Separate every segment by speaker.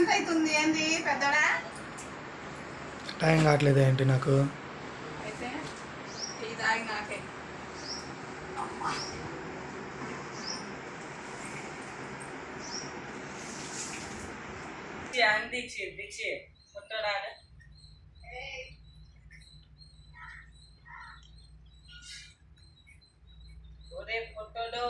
Speaker 1: Time ఎంత అవుతుంది ఏంది పెద్దడా?
Speaker 2: టైం కావట్లేదు ఏంటి నాకు?
Speaker 1: అయితే తాగి నాకే. అమ్మా.
Speaker 3: ఒరే పొట్టోడు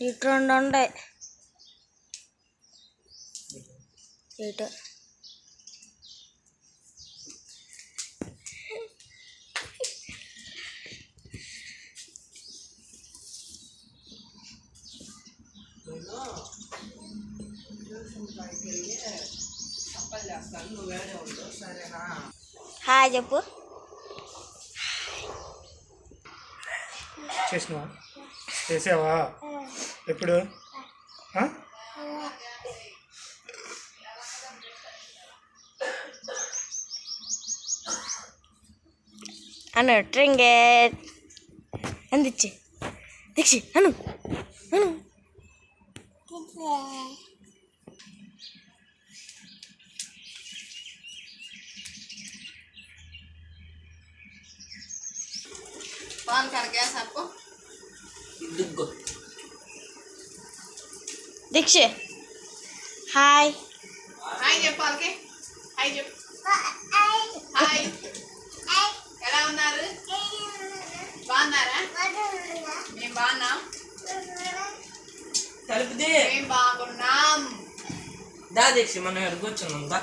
Speaker 4: ఇటు రెండు ఉండే ఇటు హాయ్ చెప్పు
Speaker 2: చేసినావా? చేసావా? ఎప్పుడు?
Speaker 4: అను ట్రింగెట్ అందిచ్చి దీక్షి. అను అను
Speaker 1: పాలు కాడ గ్యాస్ అప్పు
Speaker 3: దుగ్గు
Speaker 4: దీక్షి. హాయ్.
Speaker 1: హాయ్ చెప్పు వాళ్ళకి. హాయ్ చెప్పు. హాయ్. ఎలా ఉన్నారు? బాగున్నారా? మేము బాగున్నాం.
Speaker 3: కలుపుది
Speaker 1: మేము బాగున్నాం.
Speaker 3: దా దీక్షి మనం ఇక్కడ కూర్చున్నాం దా.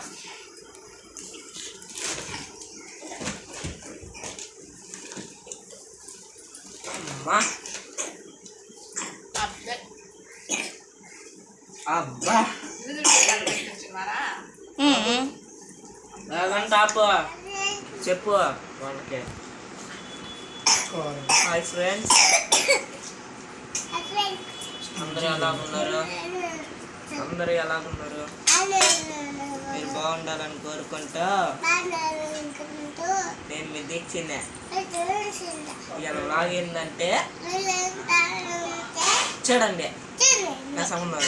Speaker 3: అమ్మా.
Speaker 1: అబ్బా.
Speaker 3: ఆపు. చెప్పు వాళ్ళకి. హాయ్ ఫ్రెండ్స్ అందరూ ఎలా ఉన్నారు అందరూ ఎలా ఉన్నారు మీరు బాగుండాలని కోరుకుంటూ నేను మీ దీక్షినే ఇలా లాగిందంటే చూడండి నా సంబంధం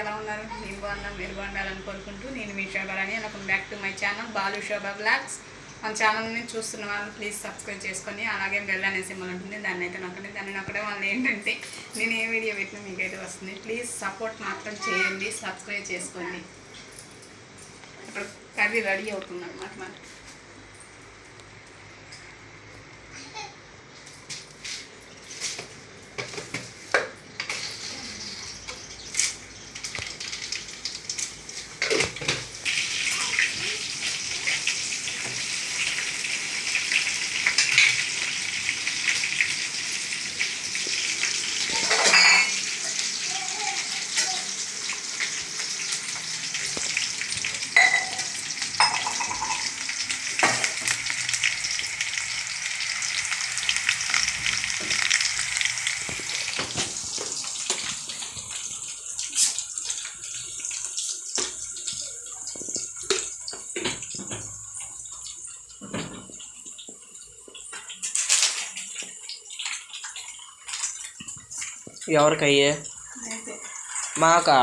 Speaker 1: ఎలా ఉన్నారు? నేను బాగున్నాను మీరు బాగుండాలని కోరుకుంటూ నేను మీ శోభాలని welcome back to my channel Balu Shobha vlogs. మన ఛానల్ని చూస్తున్న వాళ్ళు ప్లీజ్ సబ్స్క్రైబ్ చేసుకొని అలాగే బెల్ అనే సింబల్ ఉంటుంది దాన్ని అయితే నొక్కండి. దాన్ని నొక్కడం వల్ల ఏంటంటే నేను ఏ వీడియో పెట్టినా మీకైతే వస్తుంది. ప్లీజ్ సపోర్ట్ మాత్రం చేయండి సబ్స్క్రైబ్ చేసుకోండి. ఇప్పుడు కర్రీ రెడీ అవుతుంది అనమాట మనకి
Speaker 3: ఎవరికయ్యే మాకా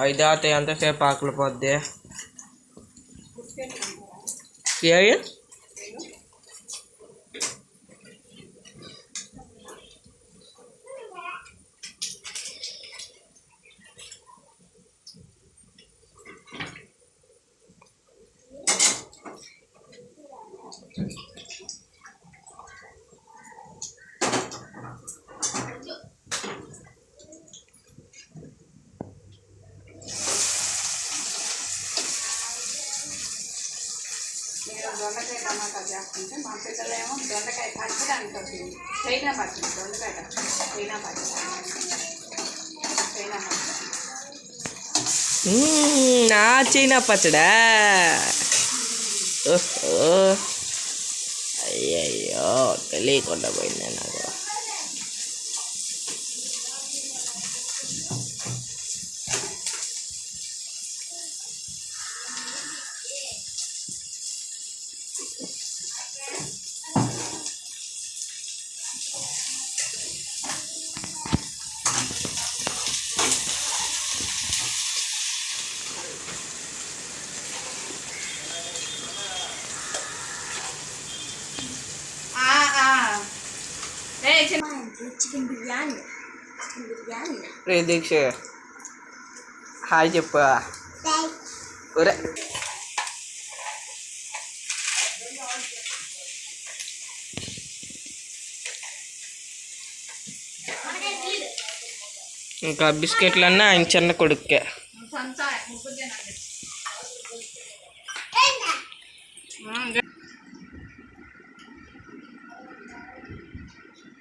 Speaker 3: ఐదు ఆత ఎంతసేపు ఆకలి పోద్ది ఏ
Speaker 1: నేను దొండకాయ టమాటా చేస్తుంటే మా పిల్లలేమో దొండకాయ పచ్చడి అంటుంది చైనా పచ్చడి దొండకాయ పచ్చడి చైనా పచ్చడి చైనా పచ్చడి
Speaker 3: మ్మ్, నా చైనా పచ్చడా? ఓహో. అయ్యయ్యో తెలియకుండా పోయింది నాకు. प्रतीक्ष हाई चुप इंका बिस्कटना आई चुड़के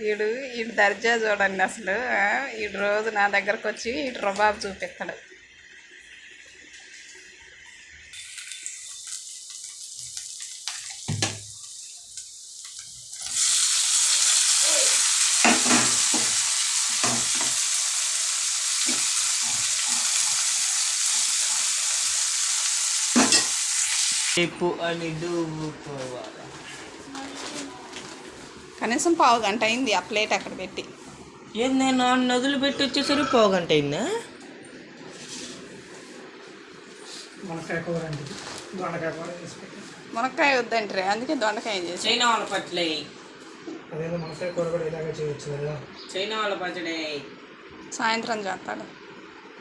Speaker 1: వీడు వీడు దర్జా చూడండి అసలు. ఆ, వీడు రోజు నా దగ్గరకు వచ్చి వీడు రుబాబు చూపిస్తాడు.
Speaker 3: రేపు అని దూకోవాలి
Speaker 1: కనీసం పావు గంట అయింది ఆ ప్లేట్ అక్కడ పెట్టి.
Speaker 3: ఏంది నేను నదులు పెట్టి వచ్చేసరికి అయిందా?
Speaker 2: కూర చేసి పెట్టు.
Speaker 1: మునక్కాయ వద్దంటారే అందుకే దొండకాయ చేసి
Speaker 3: చైనా వాళ్ళ పచ్చడి.
Speaker 2: అదేదో మనకాయ కూర కూడా ఇలాగే చేయొచ్చు కదా.
Speaker 3: చైనా వాళ్ళ పచ్చడి.
Speaker 1: సాయంత్రం చేస్తాడు.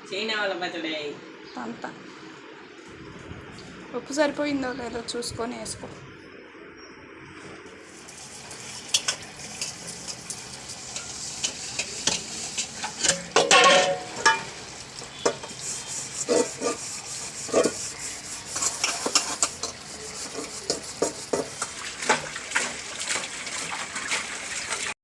Speaker 3: చైనా వాళ్ళ పచ్చడి.
Speaker 1: అంతా ఉప్పు సరిపోయిందో లేదో చూసుకొని వేసుకో.